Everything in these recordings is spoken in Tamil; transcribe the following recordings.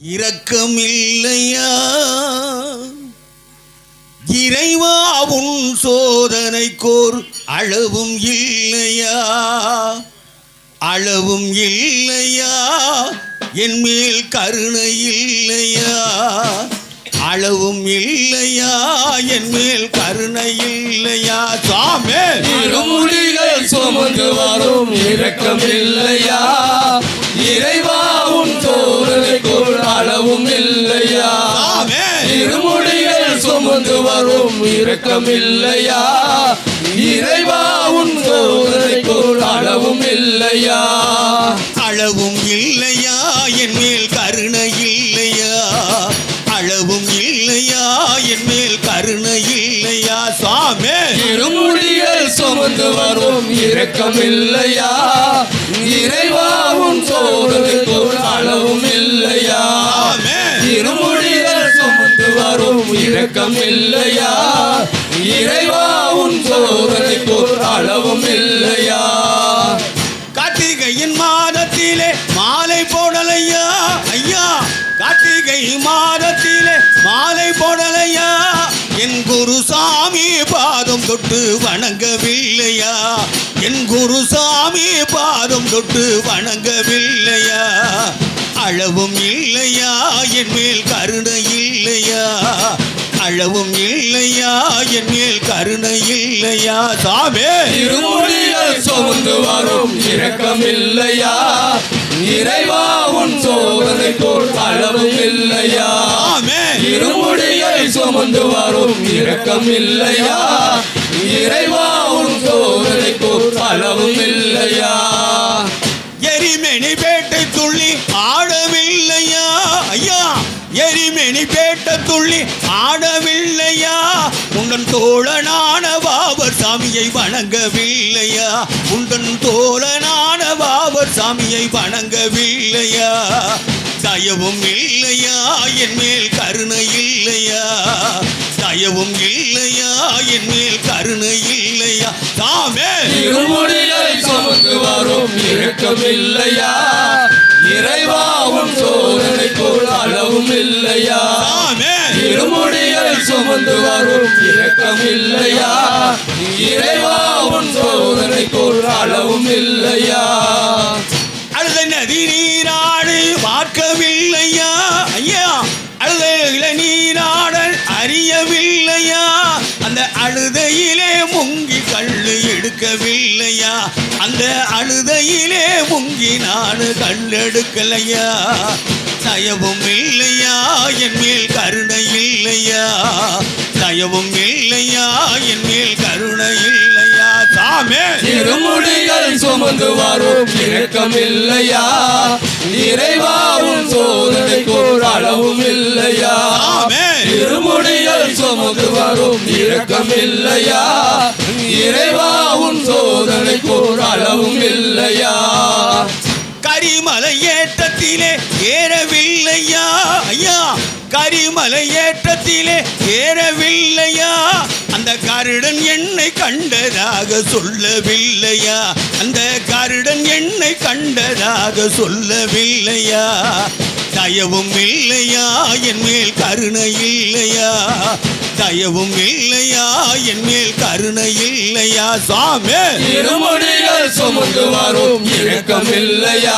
இரக்கம் இல்லையா இறைவா உன் சோதனைக்கோர் அளவும் இல்லையா? அளவும் இல்லையா? என் மேல் கருணை இல்லையா? அளவும் இல்லையா? என் மேல் கருணை இல்லையா? சாமே இருமுடிகள் சுமந்து வரும் இரக்கம் இல்லையா இறைவா சோதனைக்குள் அளவும் இல்லையா? இருமுடிகள் சுமந்து வரும் இரக்கம் இல்லையா இறைவா உன் அளவும் இல்லையா? அளவும் இல்லையா? என் மேல் கருணை இல்லையா? அளவும் இல்லையா? என் மேல் கருணை இல்லையா? சாமே இருமுடிகள் சுமந்து வரும். இரக்கம் இல்லையா இறைவா உன் சோதனைக்குள் அளவும் இல்லையா? சாமே இருமுடிகள் சுமந்து வரும். இரக்கம் இல்லையா இறைவா உன் சோதனைக்குள் அளவும் இல்லையா? கார்த்திகையின் மாதத்திலே மாலை போடலையா? ஐயா கார்த்திகை போடலையா என் குருசாமி பாதம் தொட்டு வணங்கவில்லையா? என் குருசாமி பாதம் தொட்டு வணங்கவில்லையா? அளவும் இல்லையா? என் மேல் கருணை இல்லையா? அளவும் இல்லையா? என் மேல் கருணை இல்லையா? சாமே! இருமுடிகள் சுமந்து வரும் இரக்கம் இல்லையா? இறைவா உன் சோதனைக்குள் அளவும் இல்லையா? இருமுடிகள் சுமந்து வரும் இரக்கம் இல்லையா இறைவா உன் சோதனைக்குள் அளவும் இல்லையா எரிமணி பேட்டை துள்ளி ஆடவில்லையா? ஐயா எரிமணி பேட்ட துள்ளி ஆடவில்லையா? உண்டன் தோழனான பாபர் சாமியை வணங்கவில்லையா? உண்டன் தோழனான பாபர் சாமியை வணங்கவில்லையா? தயவும் இல்லையா? என் மேல் கருணை இல்லையா? தயவும் இல்லையா? என் மேல் கருணை இல்லையா? தாமே இருமுடிகளை சுமந்து வரும் இரக்கம் இல்லையா? இறைவா உன் சோதனைக்குள் அளவும் இல்லையா? தாமே இருமுடிகளை சுமந்து வரும் இரக்கம் இல்லையா? இறைவா உன் சோதனைக்குள் அளவும் இல்லையா? அழுத நதி நீராடு அறியவில்லையா? ஐயா அழுத இளநீராடல் அறியவில்லையா? அந்த அழுதையிலே முங்கி கள்ளு எடுக்கவில்லையா? அந்த அழுதையிலே முங்கி நாடு கல்லெடுக்கலையா தயவும் இல்லையா? என் மேல் கருணை இல்லையா? தயவும் இல்லையா? என் மேல் கருணை இல்லையா சாமே இருமுடிகள் சுமந்து வரும். இரக்கம் இல்லையா இறைவா உன் சோதனைக்குள் அளவும் இல்லையா ஆமே இருமுடிகள் சுமந்து வரும். இரக்கம் இல்லையா இறைவா உன் சோதனைக்குள் அளவும் இல்லையா கரிமலை ஏற்றத்திலே ஏறவில்லையா? கரிமலை ஏற்றத்திலே ஏறவில்லையா அந்த கருடன் என்னை கண்டதாக சொல்லவில்லையா? அந்த கருடன் என்னை கண்டதாக சொல்லவில்லையா? தயவும் இல்லையா? என் மேல் கருணை இல்லையா? தயவும் இல்லையா? என் மேல் கருணை இல்லையா? சாமே இருமுடிகள் சுமந்து வரும். இரக்கம் இல்லையா?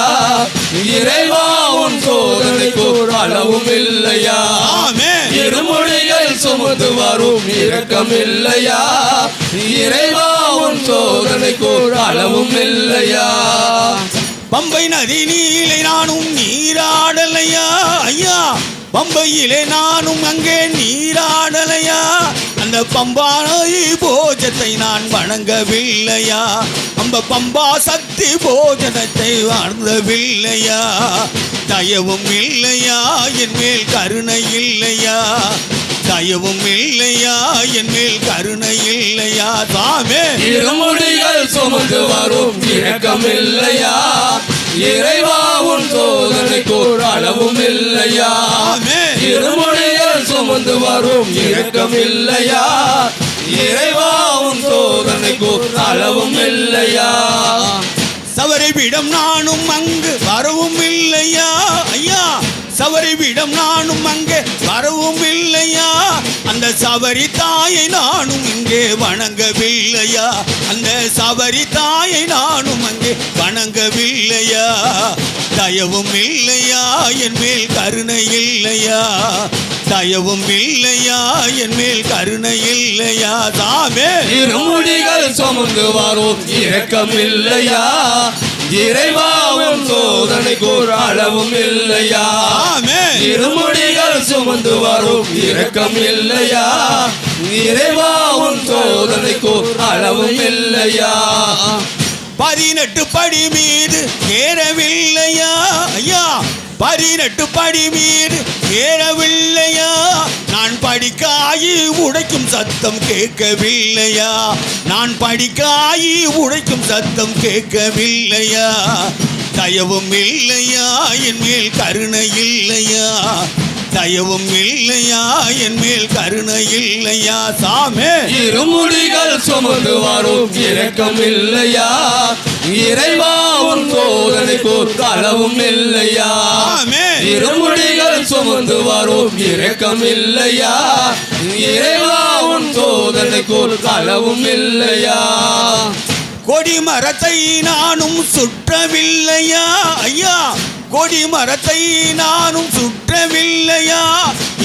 இறைவா உன் சோதனைக்குள் அளவும் இல்லையா? ஆமே இருமுடிகள் சுமந்து வரும். இரக்கம் இல்லையா? இறைவா உன் சோதனைக்குள் அளவும் இல்லையா? பம்பை நதி நீலை நானும் நீராடலையா? ஐயா பம்பையிலே நானும் அங்கே நீராடலையா? அந்த பம்பானை போஜத்தை நான் வணங்கவில்லையா? அந்த பம்பா சக்தி போஜனத்தை வாழ்ந்தவில்லையா தயவும் இல்லையா என் மேல் கருணை இல்லையா? தயவும் இல்லையா என் மேல் கருணை இல்லையா? தாமே இருமுடிகள் சுமந்து வரும் இரக்கம் இல்லையா இறைவா உன் சோதனைக்குள் அளவும் இல்லையா இருமுடிகள் சுமந்து வரும் இரக்கம் இல்லையா இறைவா உன் சோதனைக்குள் அளவும் இல்லையா சவரை விடம் நானும் அங்கு வரவும் இல்லையா ஐயா சவரி விடம் நானும் அங்கே வரவும் இல்லையா அந்த சபரி தாயை நானும் இங்கே வணங்கவில்லையா? அந்த சபரி தாயை நானும் அங்கே வணங்கவில்லையா? தயவும் இல்லையா? என் மேல் கருணை இல்லையா? தயவும் இல்லையா? என் மேல் கருணை இல்லையா? தாமே இருமுடிகள் சுமந்து வரும். இரக்கம் இல்லையா? இறைவாவும் சோதனைக்கு ஒரு அளவும் இல்லையா? இருமுடிகள் சுமந்து வரும். இரக்கம் இல்லையா? இறைவாவும் சோதனைக்கு அளவும் இல்லையா? பதினெட்டு படி மீது ஏறவில்லையா? பதினெட்டு படி மீது ஏறவில்லையா? நான் படிக்காயி உடைக்கும் சத்தம் கேட்கவில்லையா? நான் படிக்காயி உடைக்கும் சத்தம் கேட்கவில்லையா? தயவும் இல்லையா? என் மேல் கருணை இல்லையா? தயவும் இல்லையா? என் மேல் கருணை இல்லையா? சாமே! இருமுடிகள் சுமந்து வரும் இரக்கம் இல்லையா? இறைவா உன் சோதனைக்கு ஒரு இல்லையா? சுமந்து இரக்கம் இல்லையா இறைவா உன் சோதனைக்கு ஒரு அளவும் இல்லையா? கொடி மரத்தை நானும் சுற்றவில்லையா? ஐயா கொடி மரத்தை நானும் சுற்றவில்லையா?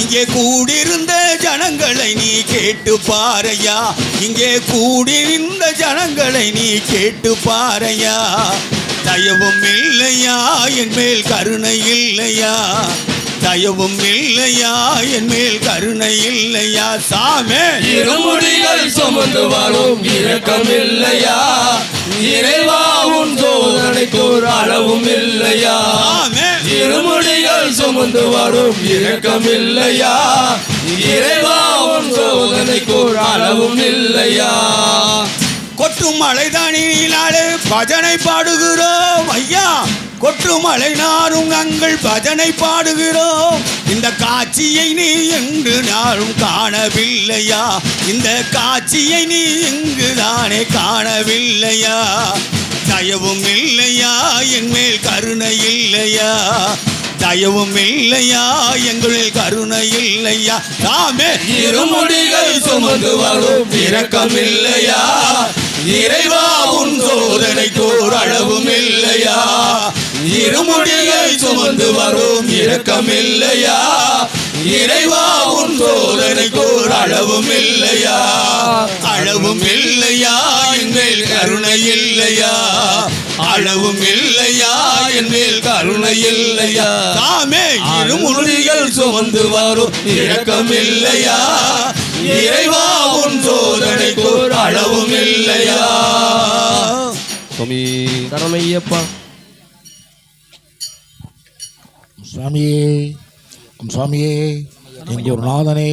இங்கே கூடியிருந்த ஜனங்களை நீ கேட்டு பாறையா இங்கே கூடியிருந்த ஜனங்களை நீ கேட்டு பாறையா தயவும் இல்லையா? என் மேல் கருணை இல்லையா? தயவும் இல்லையா? என் மேல் கருணை இல்லையா? சாமே. இருமுடிகள் சுமந்து வரும் இரக்கம் இல்லையா? இறைவா உன் சோதனைக்கு ஒரு அளவும் இல்லையா? இருமுடிகள் சுமந்து வரும் இரக்கம் இல்லையா? இறைவா உன் சோதனைக்கு ஒரு அளவும் இல்லையா? கொட்டும் மலைதானினாலே பஜனை பாடுகிறோம். ஐயா கொட்டும் மலை நானும் நாங்கள் பஜனை பாடுகிறோம். இந்த காட்சியை நீ எங்கு நானும் காணவில்லையா? இந்த காட்சியை நீ எங்கு தானே காணவில்லையா? தயவும் இல்லையா? என் மேல் கருணை இல்லையா? தயவும் இல்லையா? எங்களில் கருணை இல்லையா? தாமே இருமுடிகள் சுமந்து வரும். இரக்கம் இல்லையா இறைவா உன் சோதனைக்கு ஒரு அளவும் இல்லையா இருமுடியை சுமந்து வரும் இரக்கம் இல்லையா இறைவா உன் சோதனைக்கு ஒரு அளவும் இல்லையா அளவும் இல்லையா என் கருணை இல்லையா? அளவும் இல்லையா என் மேல் கருணை இல்லையா? தாமே இருமுடிகள் சுமந்து வரும் இரக்கம் இல்லையா இறைவா உன் சோதனைக்கு அளவும் இல்லையா சரமையப்பா சுவாமியே சுவாமியே எங்கள் ஒரு நாதனே